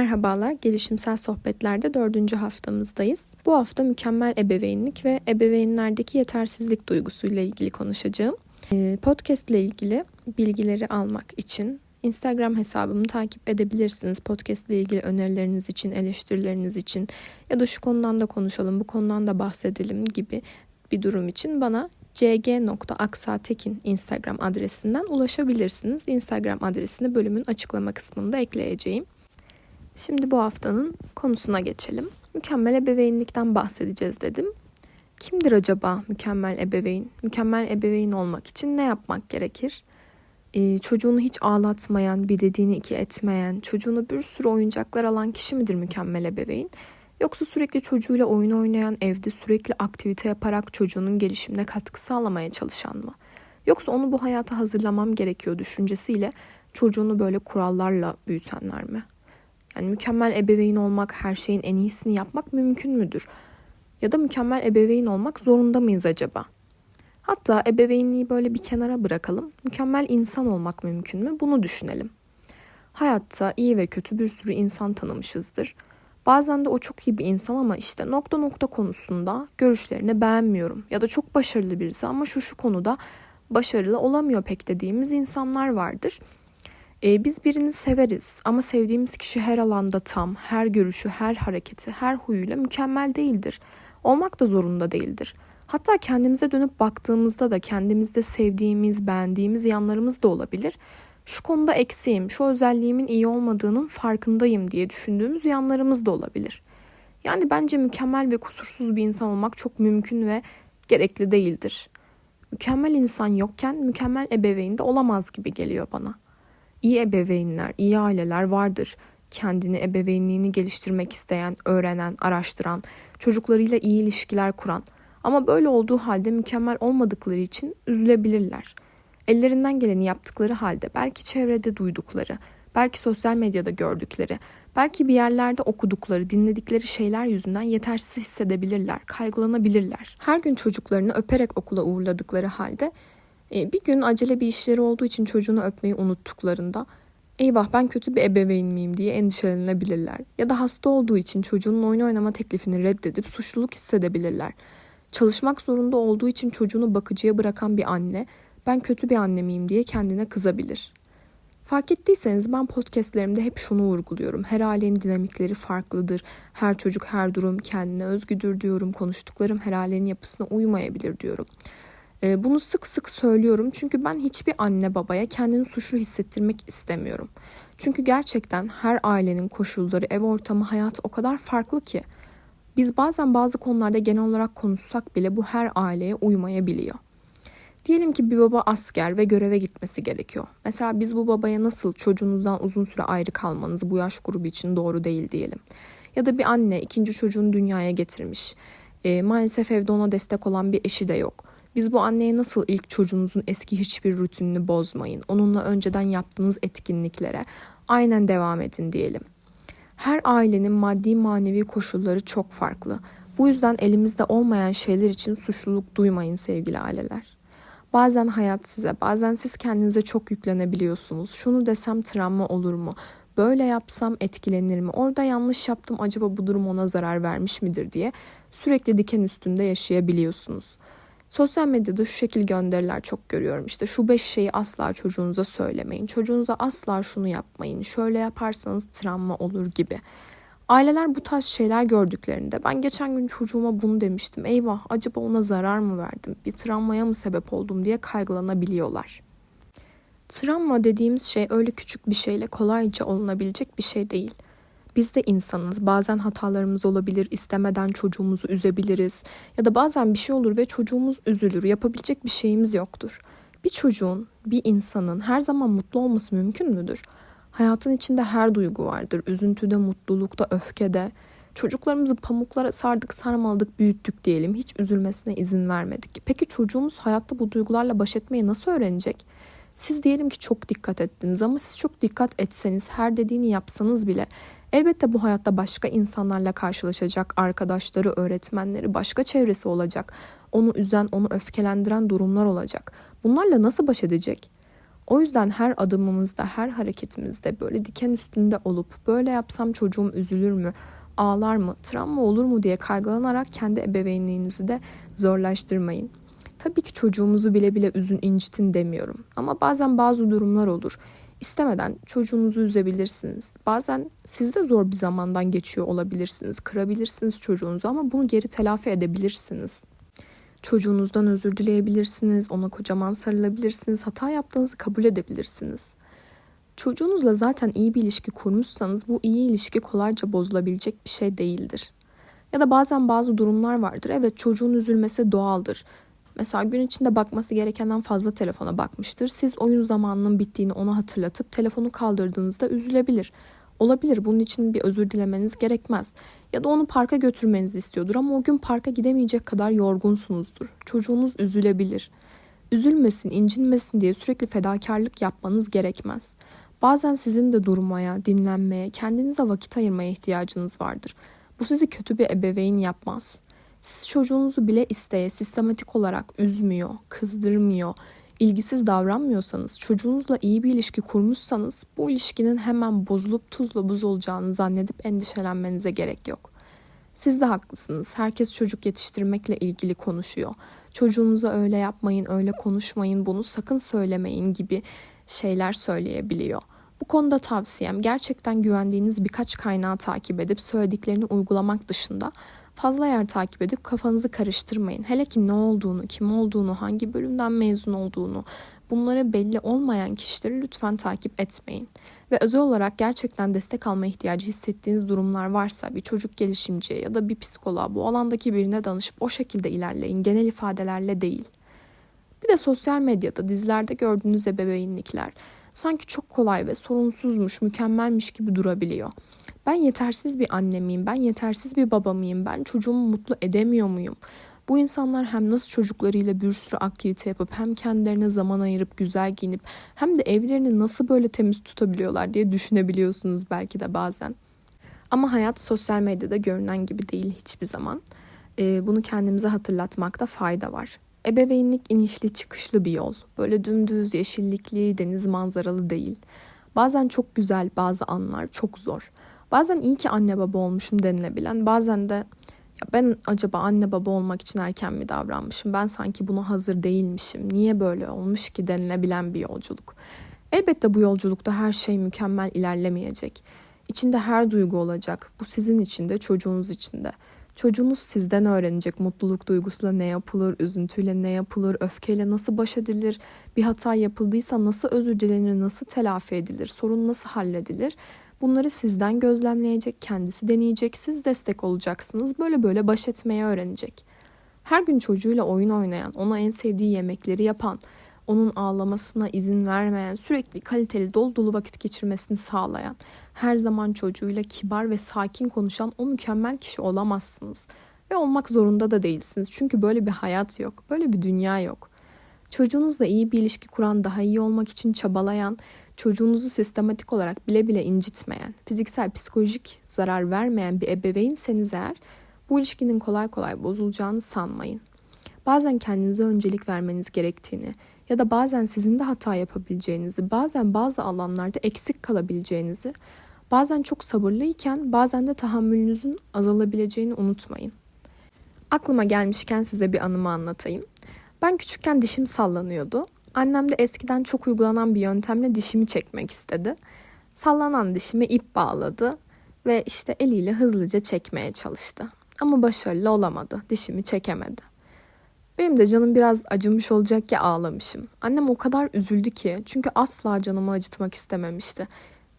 Merhabalar, Gelişimsel Sohbetler'de dördüncü haftamızdayız. Bu hafta mükemmel ebeveynlik ve ebeveynlerdeki yetersizlik duygusuyla ilgili konuşacağım. Ee, podcast ile ilgili bilgileri almak için Instagram hesabımı takip edebilirsiniz. Podcast ile ilgili önerileriniz için, eleştirileriniz için ya da şu konudan da konuşalım, bu konudan da bahsedelim gibi bir durum için bana cg.aksatekin Instagram adresinden ulaşabilirsiniz. Instagram adresini bölümün açıklama kısmında ekleyeceğim. Şimdi bu haftanın konusuna geçelim. Mükemmel ebeveynlikten bahsedeceğiz dedim. Kimdir acaba mükemmel ebeveyn? Mükemmel ebeveyn olmak için ne yapmak gerekir? Ee, çocuğunu hiç ağlatmayan, bir dediğini iki etmeyen, çocuğuna bir sürü oyuncaklar alan kişi midir mükemmel ebeveyn? Yoksa sürekli çocuğuyla oyun oynayan, evde sürekli aktivite yaparak çocuğunun gelişimine katkı sağlamaya çalışan mı? Yoksa onu bu hayata hazırlamam gerekiyor düşüncesiyle çocuğunu böyle kurallarla büyütenler mi? Yani mükemmel ebeveyn olmak, her şeyin en iyisini yapmak mümkün müdür? Ya da mükemmel ebeveyn olmak zorunda mıyız acaba? Hatta ebeveynliği böyle bir kenara bırakalım. Mükemmel insan olmak mümkün mü? Bunu düşünelim. Hayatta iyi ve kötü bir sürü insan tanımışızdır. Bazen de o çok iyi bir insan ama işte nokta nokta konusunda görüşlerini beğenmiyorum. Ya da çok başarılı birisi ama şu şu konuda başarılı olamıyor pek dediğimiz insanlar vardır. Ee, biz birini severiz ama sevdiğimiz kişi her alanda tam, her görüşü, her hareketi, her huyuyla mükemmel değildir. Olmak da zorunda değildir. Hatta kendimize dönüp baktığımızda da kendimizde sevdiğimiz, beğendiğimiz yanlarımız da olabilir. Şu konuda eksiğim, şu özelliğimin iyi olmadığının farkındayım diye düşündüğümüz yanlarımız da olabilir. Yani bence mükemmel ve kusursuz bir insan olmak çok mümkün ve gerekli değildir. Mükemmel insan yokken mükemmel ebeveyn de olamaz gibi geliyor bana.'' İyi ebeveynler, iyi aileler vardır. Kendini ebeveynliğini geliştirmek isteyen, öğrenen, araştıran, çocuklarıyla iyi ilişkiler kuran ama böyle olduğu halde mükemmel olmadıkları için üzülebilirler. Ellerinden geleni yaptıkları halde belki çevrede duydukları, belki sosyal medyada gördükleri, belki bir yerlerde okudukları, dinledikleri şeyler yüzünden yetersiz hissedebilirler, kaygılanabilirler. Her gün çocuklarını öperek okula uğurladıkları halde bir gün acele bir işleri olduğu için çocuğunu öpmeyi unuttuklarında eyvah ben kötü bir ebeveyn miyim diye endişelenebilirler. Ya da hasta olduğu için çocuğunun oyun oynama teklifini reddedip suçluluk hissedebilirler. Çalışmak zorunda olduğu için çocuğunu bakıcıya bırakan bir anne ben kötü bir anne miyim diye kendine kızabilir. Fark ettiyseniz ben podcastlerimde hep şunu vurguluyorum. Her ailenin dinamikleri farklıdır. Her çocuk her durum kendine özgüdür diyorum. Konuştuklarım her ailenin yapısına uymayabilir diyorum. Ee, bunu sık sık söylüyorum çünkü ben hiçbir anne babaya kendini suçlu hissettirmek istemiyorum. Çünkü gerçekten her ailenin koşulları, ev ortamı, hayatı o kadar farklı ki biz bazen bazı konularda genel olarak konuşsak bile bu her aileye uymayabiliyor. Diyelim ki bir baba asker ve göreve gitmesi gerekiyor. Mesela biz bu babaya nasıl çocuğunuzdan uzun süre ayrı kalmanız bu yaş grubu için doğru değil diyelim. Ya da bir anne ikinci çocuğunu dünyaya getirmiş. E, maalesef evde ona destek olan bir eşi de yok. Biz bu anneye nasıl ilk çocuğunuzun eski hiçbir rutinini bozmayın, onunla önceden yaptığınız etkinliklere aynen devam edin diyelim. Her ailenin maddi manevi koşulları çok farklı. Bu yüzden elimizde olmayan şeyler için suçluluk duymayın sevgili aileler. Bazen hayat size, bazen siz kendinize çok yüklenebiliyorsunuz. Şunu desem travma olur mu? Böyle yapsam etkilenir mi? Orada yanlış yaptım acaba bu durum ona zarar vermiş midir diye sürekli diken üstünde yaşayabiliyorsunuz. Sosyal medyada şu şekil gönderiler çok görüyorum. İşte şu beş şeyi asla çocuğunuza söylemeyin. Çocuğunuza asla şunu yapmayın. Şöyle yaparsanız travma olur gibi. Aileler bu tarz şeyler gördüklerinde ben geçen gün çocuğuma bunu demiştim. Eyvah acaba ona zarar mı verdim? Bir travmaya mı sebep oldum diye kaygılanabiliyorlar. Travma dediğimiz şey öyle küçük bir şeyle kolayca olunabilecek bir şey değil. Biz de insanız. Bazen hatalarımız olabilir, istemeden çocuğumuzu üzebiliriz. Ya da bazen bir şey olur ve çocuğumuz üzülür. Yapabilecek bir şeyimiz yoktur. Bir çocuğun, bir insanın her zaman mutlu olması mümkün müdür? Hayatın içinde her duygu vardır. Üzüntüde, mutlulukta, öfkede. Çocuklarımızı pamuklara sardık, sarmaladık, büyüttük diyelim. Hiç üzülmesine izin vermedik. Peki çocuğumuz hayatta bu duygularla baş etmeyi nasıl öğrenecek? Siz diyelim ki çok dikkat ettiniz ama siz çok dikkat etseniz, her dediğini yapsanız bile elbette bu hayatta başka insanlarla karşılaşacak, arkadaşları, öğretmenleri, başka çevresi olacak. Onu üzen, onu öfkelendiren durumlar olacak. Bunlarla nasıl baş edecek? O yüzden her adımımızda, her hareketimizde böyle diken üstünde olup böyle yapsam çocuğum üzülür mü, ağlar mı, travma olur mu diye kaygılanarak kendi ebeveynliğinizi de zorlaştırmayın. Tabii ki çocuğumuzu bile bile üzün incitin demiyorum. Ama bazen bazı durumlar olur. İstemeden çocuğunuzu üzebilirsiniz. Bazen siz de zor bir zamandan geçiyor olabilirsiniz. Kırabilirsiniz çocuğunuzu ama bunu geri telafi edebilirsiniz. Çocuğunuzdan özür dileyebilirsiniz, ona kocaman sarılabilirsiniz, hata yaptığınızı kabul edebilirsiniz. Çocuğunuzla zaten iyi bir ilişki kurmuşsanız bu iyi ilişki kolayca bozulabilecek bir şey değildir. Ya da bazen bazı durumlar vardır. Evet çocuğun üzülmesi doğaldır. Mesela gün içinde bakması gerekenden fazla telefona bakmıştır. Siz oyun zamanının bittiğini ona hatırlatıp telefonu kaldırdığınızda üzülebilir. Olabilir bunun için bir özür dilemeniz gerekmez. Ya da onu parka götürmenizi istiyordur ama o gün parka gidemeyecek kadar yorgunsunuzdur. Çocuğunuz üzülebilir. Üzülmesin, incinmesin diye sürekli fedakarlık yapmanız gerekmez. Bazen sizin de durmaya, dinlenmeye, kendinize vakit ayırmaya ihtiyacınız vardır. Bu sizi kötü bir ebeveyn yapmaz. Siz çocuğunuzu bile isteye sistematik olarak üzmüyor, kızdırmıyor, ilgisiz davranmıyorsanız, çocuğunuzla iyi bir ilişki kurmuşsanız bu ilişkinin hemen bozulup tuzla buz olacağını zannedip endişelenmenize gerek yok. Siz de haklısınız. Herkes çocuk yetiştirmekle ilgili konuşuyor. Çocuğunuza öyle yapmayın, öyle konuşmayın, bunu sakın söylemeyin gibi şeyler söyleyebiliyor. Bu konuda tavsiyem gerçekten güvendiğiniz birkaç kaynağı takip edip söylediklerini uygulamak dışında fazla yer takip edip kafanızı karıştırmayın. Hele ki ne olduğunu, kim olduğunu, hangi bölümden mezun olduğunu, bunları belli olmayan kişileri lütfen takip etmeyin. Ve özel olarak gerçekten destek alma ihtiyacı hissettiğiniz durumlar varsa bir çocuk gelişimciye ya da bir psikoloğa bu alandaki birine danışıp o şekilde ilerleyin. Genel ifadelerle değil. Bir de sosyal medyada dizilerde gördüğünüz ebeveynlikler sanki çok kolay ve sorunsuzmuş, mükemmelmiş gibi durabiliyor. Ben yetersiz bir anne miyim? Ben yetersiz bir baba mıyım? Ben çocuğumu mutlu edemiyor muyum? Bu insanlar hem nasıl çocuklarıyla bir sürü aktivite yapıp hem kendilerine zaman ayırıp güzel giyinip hem de evlerini nasıl böyle temiz tutabiliyorlar diye düşünebiliyorsunuz belki de bazen. Ama hayat sosyal medyada görünen gibi değil hiçbir zaman. Ee, bunu kendimize hatırlatmakta fayda var. Ebeveynlik inişli çıkışlı bir yol. Böyle dümdüz, yeşillikli, deniz manzaralı değil. Bazen çok güzel, bazı anlar çok zor. Bazen iyi ki anne baba olmuşum denilebilen, bazen de ya ben acaba anne baba olmak için erken mi davranmışım? Ben sanki buna hazır değilmişim. Niye böyle olmuş ki denilebilen bir yolculuk. Elbette bu yolculukta her şey mükemmel ilerlemeyecek. İçinde her duygu olacak. Bu sizin için de çocuğunuz için de. Çocuğunuz sizden öğrenecek mutluluk duygusuyla ne yapılır, üzüntüyle ne yapılır, öfkeyle nasıl baş edilir, bir hata yapıldıysa nasıl özür dilenir, nasıl telafi edilir, sorun nasıl halledilir. Bunları sizden gözlemleyecek, kendisi deneyecek, siz destek olacaksınız. Böyle böyle baş etmeye öğrenecek. Her gün çocuğuyla oyun oynayan, ona en sevdiği yemekleri yapan, onun ağlamasına izin vermeyen, sürekli kaliteli dolu dolu vakit geçirmesini sağlayan, her zaman çocuğuyla kibar ve sakin konuşan o mükemmel kişi olamazsınız. Ve olmak zorunda da değilsiniz. Çünkü böyle bir hayat yok, böyle bir dünya yok. Çocuğunuzla iyi bir ilişki kuran, daha iyi olmak için çabalayan, çocuğunuzu sistematik olarak bile bile incitmeyen, fiziksel, psikolojik zarar vermeyen bir ebeveynseniz eğer bu ilişkinin kolay kolay bozulacağını sanmayın. Bazen kendinize öncelik vermeniz gerektiğini ya da bazen sizin de hata yapabileceğinizi, bazen bazı alanlarda eksik kalabileceğinizi, bazen çok sabırlıyken bazen de tahammülünüzün azalabileceğini unutmayın. Aklıma gelmişken size bir anımı anlatayım. Ben küçükken dişim sallanıyordu. Annem de eskiden çok uygulanan bir yöntemle dişimi çekmek istedi. Sallanan dişime ip bağladı ve işte eliyle hızlıca çekmeye çalıştı. Ama başarılı olamadı. Dişimi çekemedi. Benim de canım biraz acımış olacak ki ağlamışım. Annem o kadar üzüldü ki çünkü asla canımı acıtmak istememişti.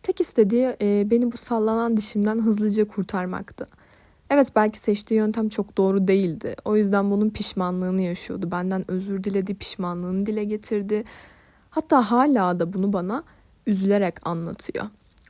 Tek istediği e, beni bu sallanan dişimden hızlıca kurtarmaktı. Evet belki seçtiği yöntem çok doğru değildi. O yüzden bunun pişmanlığını yaşıyordu. Benden özür diledi, pişmanlığını dile getirdi. Hatta hala da bunu bana üzülerek anlatıyor.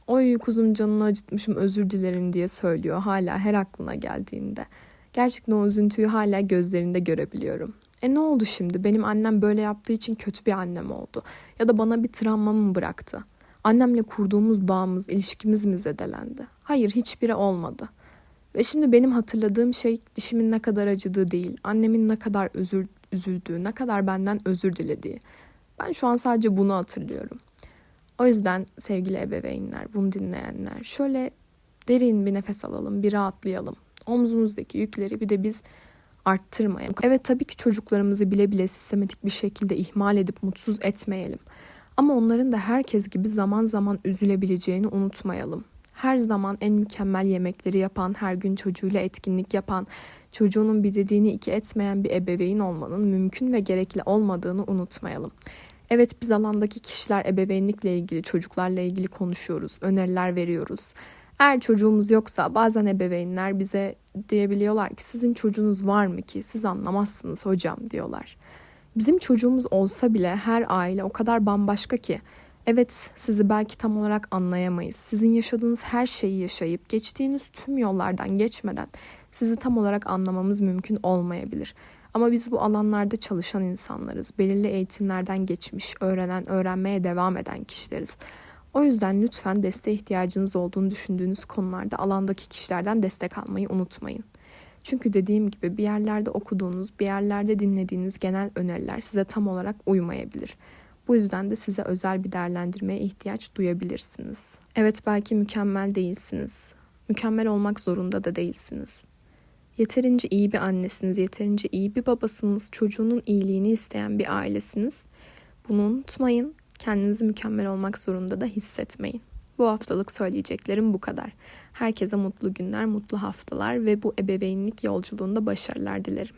Oy kuzum canını acıtmışım özür dilerim diye söylüyor hala her aklına geldiğinde. Gerçekten o üzüntüyü hala gözlerinde görebiliyorum. E ne oldu şimdi? Benim annem böyle yaptığı için kötü bir annem oldu. Ya da bana bir travma mı bıraktı? Annemle kurduğumuz bağımız, ilişkimiz mi zedelendi? Hayır, hiçbiri olmadı. Ve şimdi benim hatırladığım şey dişimin ne kadar acıdığı değil, annemin ne kadar özür üzüldüğü, ne kadar benden özür dilediği. Ben şu an sadece bunu hatırlıyorum. O yüzden sevgili ebeveynler, bunu dinleyenler şöyle derin bir nefes alalım, bir rahatlayalım. Omzumuzdaki yükleri bir de biz arttırmayalım. Evet tabii ki çocuklarımızı bile bile sistematik bir şekilde ihmal edip mutsuz etmeyelim. Ama onların da herkes gibi zaman zaman üzülebileceğini unutmayalım. Her zaman en mükemmel yemekleri yapan, her gün çocuğuyla etkinlik yapan, çocuğunun bir dediğini iki etmeyen bir ebeveyn olmanın mümkün ve gerekli olmadığını unutmayalım. Evet biz alandaki kişiler ebeveynlikle ilgili, çocuklarla ilgili konuşuyoruz, öneriler veriyoruz. Eğer çocuğumuz yoksa bazen ebeveynler bize diyebiliyorlar ki sizin çocuğunuz var mı ki siz anlamazsınız hocam diyorlar. Bizim çocuğumuz olsa bile her aile o kadar bambaşka ki Evet, sizi belki tam olarak anlayamayız. Sizin yaşadığınız her şeyi yaşayıp geçtiğiniz tüm yollardan geçmeden sizi tam olarak anlamamız mümkün olmayabilir. Ama biz bu alanlarda çalışan insanlarız. Belirli eğitimlerden geçmiş, öğrenen, öğrenmeye devam eden kişileriz. O yüzden lütfen desteğe ihtiyacınız olduğunu düşündüğünüz konularda alandaki kişilerden destek almayı unutmayın. Çünkü dediğim gibi bir yerlerde okuduğunuz, bir yerlerde dinlediğiniz genel öneriler size tam olarak uymayabilir. Bu yüzden de size özel bir değerlendirmeye ihtiyaç duyabilirsiniz. Evet belki mükemmel değilsiniz. Mükemmel olmak zorunda da değilsiniz. Yeterince iyi bir annesiniz, yeterince iyi bir babasınız, çocuğunun iyiliğini isteyen bir ailesiniz. Bunu unutmayın. Kendinizi mükemmel olmak zorunda da hissetmeyin. Bu haftalık söyleyeceklerim bu kadar. Herkese mutlu günler, mutlu haftalar ve bu ebeveynlik yolculuğunda başarılar dilerim.